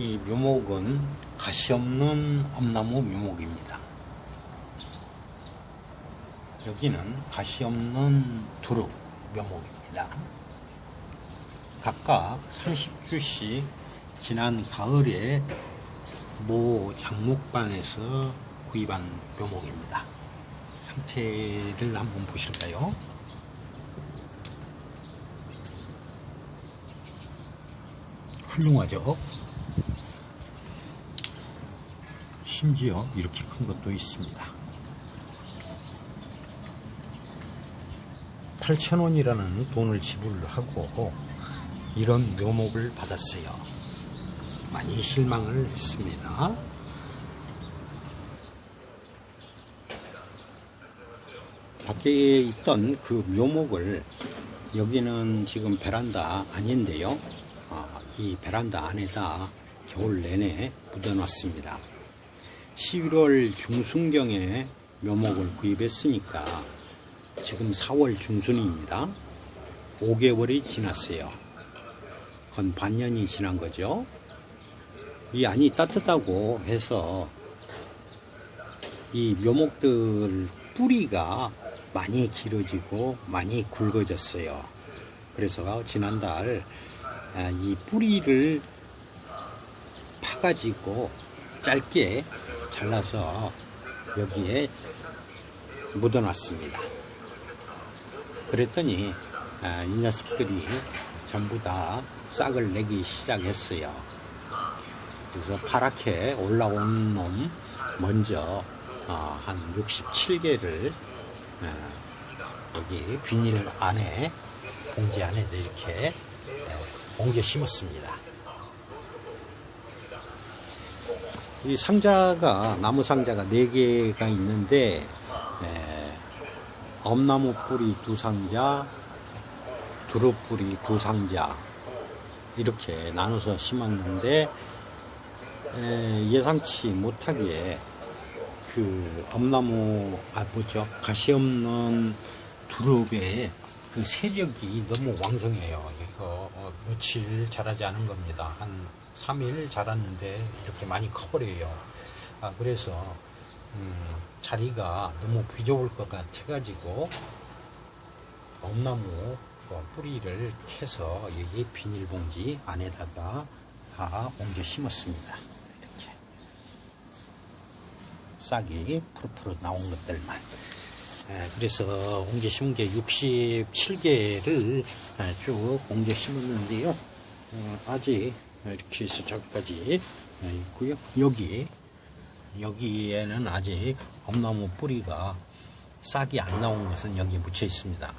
이 묘목은 가시 없는 엄나무 묘목입니다. 여기는 가시 없는 두릅 묘목입니다. 각각 30주씩 지난 가을에 모 장목방에서 구입한 묘목입니다. 상태를 한번 보실까요? 훌륭하죠? 심지어 이렇게 큰 것도 있습니다. 8,000원이라는 돈을 지불하고 이런 묘목을 받았어요. 많이 실망을 했습니다. 밖에 있던 그 묘목을 여기는 지금 베란다 아닌데요. 아, 이 베란다 안에다 겨울 내내 묻어놨습니다. 11월 중순경에 묘목을 구입했으니까 지금 4월 중순입니다. 5개월이 지났어요. 건 반년이 지난 거죠. 이 안이 따뜻하고 해서 이 묘목들 뿌리가 많이 길어지고 많이 굵어졌어요. 그래서 지난달 아, 이 뿌리를 파가지고 짧게 잘라서 여기에 묻어놨습니다. 그랬더니 아, 이 녀석들이 전부 다 싹을 내기 시작했어요. 그래서 파랗게 올라온 놈 먼저 어, 한 67개를 어, 여기 비닐 안에 봉지 안에 이렇게 옮겨 심었습니다. 이 상자가 나무 상자가 4개가 있는데 에, 엄나무 뿌리 두 상자, 두릅 뿌리 두 상자 이렇게 나눠서 심었는데 에, 예상치 못하게 그 엄나무 아 뭐죠 가시 없는 두릅의 그 세력이 너무 왕성해요. 이거 어, 며칠 자라지 않은 겁니다. 한 3일 자랐는데 이렇게 많이 커버려요. 아, 그래서 음, 자리가 너무 비좁을 것 같아가지고 엄나무 어, 뿌리를 캐서 여기 비닐봉지 안에다가 다 옮겨 심었습니다. 이렇게 싹이 푸르푸르 나온 것들만 예, 그래서 옮겨 심은 게 67개를 예, 쭉 옮겨 심었는데요. 어, 아직 이렇게 해서 저기까지 예, 있고요. 여기 여기에는 아직 엄나무 뿌리가 싹이 안 나온 것은 여기 묻혀 있습니다.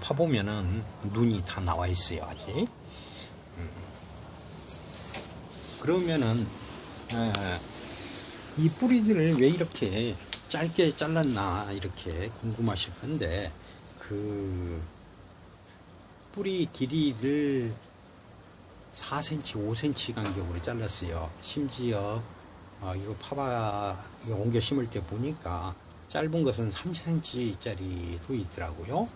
파보면은 눈이 다 나와 있어요 아직. 음. 그러면은 이 뿌리들을 왜 이렇게 짧게 잘랐나 이렇게 궁금하실 건데 그 뿌리 길이를 4cm, 5cm 간격으로 잘랐어요. 심지어 어, 이거 파바 옮겨 심을 때 보니까 짧은 것은 3cm짜리도 있더라고요.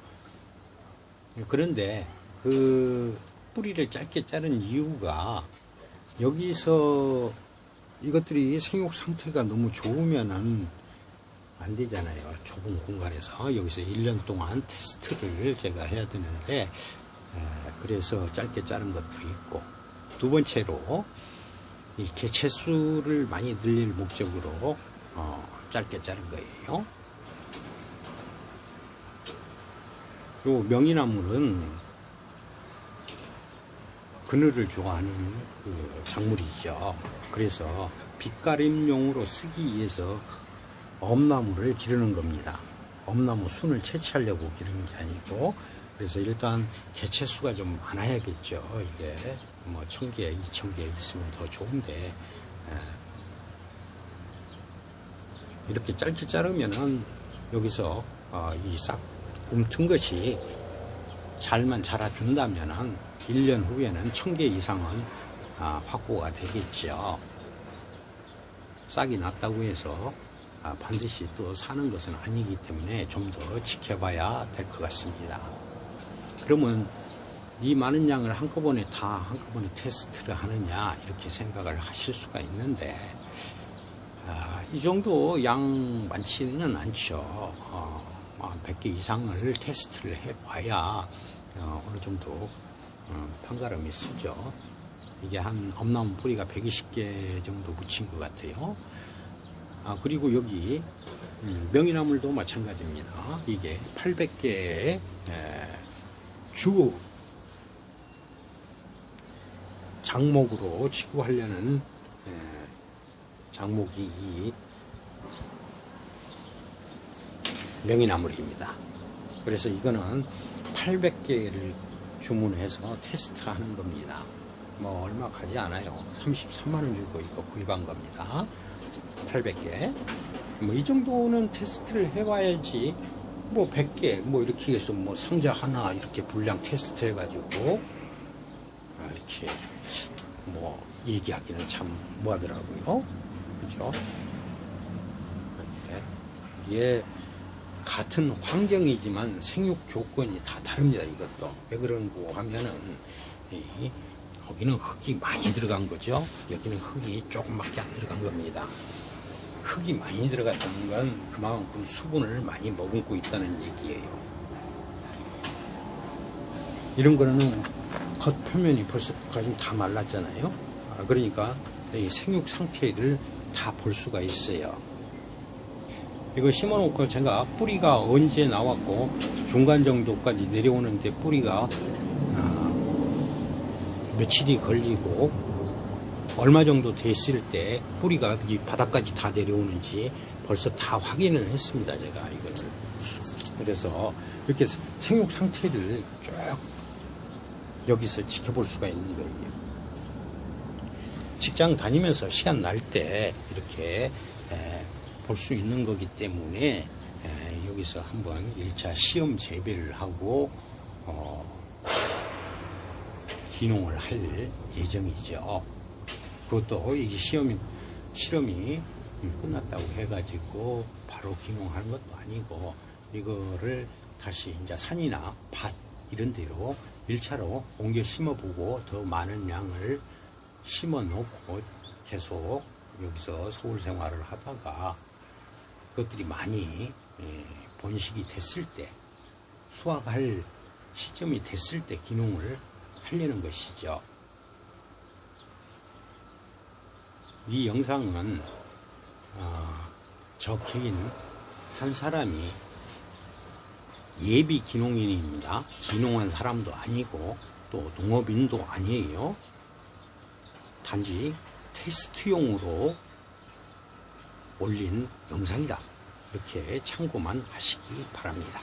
그런데 그 뿌리를 짧게 자른 이유가 여기서 이것들이 생육 상태가 너무 좋으면은 안 되잖아요. 좁은 공간에서 여기서 1년 동안 테스트를 제가 해야 되는데 그래서 짧게 자른 것도 있고 두 번째로 이 개체 수를 많이 늘릴 목적으로 어, 짧게 자른 거예요. 요 명이나물은 그늘을 좋아하는 그 작물이죠. 그래서 빛가림용으로 쓰기 위해서 엄나무를 기르는 겁니다. 엄나무 순을 채취하려고 기르는 게 아니고 그래서 일단 개체 수가 좀 많아야겠죠. 이게 뭐 천 개, 이천 개 있으면 더 좋은데 예. 이렇게 짧게 자르면은 여기서 어, 이싹 움튼 것이 잘만 자라준다면은 1년 후에는 천 개 이상은 아, 확보가 되겠죠. 싹이 났다고 해서 아, 반드시 또 사는 것은 아니기 때문에 좀 더 지켜봐야 될 것 같습니다. 그러면 이 많은 양을 한꺼번에 다 한꺼번에 테스트를 하느냐 이렇게 생각을 하실 수가 있는데 아, 이 정도 양 많지는 않죠. 어, 한 100개 이상을 테스트를 해봐야 어, 어느 정도 어, 판가름이 쓰죠. 이게 한 엄나무 뿌리가 120개 정도 묻힌 것 같아요. 아, 그리고 여기 음, 명이나물도 마찬가지입니다. 이게 800개의 주 장목으로 취급하려는 에, 장목이 이 명이나물입니다. 그래서 이거는 800개를 주문해서 테스트하는 겁니다. 뭐 얼마 가지 않아요. 33만 원 주고 이거 구입한 겁니다. 800개. 뭐 이 정도는 테스트를 해봐야지 뭐 100개 뭐 이렇게 해서 뭐 상자 하나 이렇게 분량 테스트 해가지고 아, 이렇게 뭐 얘기하기는 참 뭐하더라고요. 그죠? 이게 같은 환경이지만 생육 조건이 다 다릅니다. 이것도 왜 그런고 하면은 이, 거기는 흙이 많이 들어간 거죠. 여기는 흙이 조금밖에 안 들어간 겁니다. 흙이 많이 들어갔다는 건 그만큼 수분을 많이 머금고 있다는 얘기예요. 이런 거는 겉 표면이 벌써까지 다 말랐잖아요. 아, 그러니까 이 생육 상태를 다 볼 수가 있어요. 이거 심어놓고 제가 뿌리가 언제 나왔고 중간 정도까지 내려오는데 뿌리가 아, 며칠이 걸리고 얼마 정도 됐을 때 뿌리가 이 바닥까지 다 내려오는지 벌써 다 확인을 했습니다. 제가 이거를. 그래서 이렇게 생육 상태를 쭉 여기서 지켜볼 수가 있는 거예요. 직장 다니면서 시간 날 때 이렇게 볼 수 있는 거기 때문에 에, 여기서 한번 1차 시험 재배를 하고 어, 기농을 할 예정이죠. 그것도 이게 시험이 실험이 끝났다고 해가지고 바로 기농하는 것도 아니고 이거를 다시 이제 산이나 밭 이런 데로 1차로 옮겨 심어보고 더 많은 양을 심어 놓고 계속 여기서 서울 생활을 하다가 그것들이 많이 예, 번식이 됐을 때 수확할 시점이 됐을 때 기농을 하려는 것이죠. 이 영상은 어, 저 개인 한 사람이 예비 기농인입니다. 기농한 사람도 아니고 또 농업인도 아니에요. 단지 테스트용으로 올린 영상이다. 이렇게 참고만 하시기 바랍니다.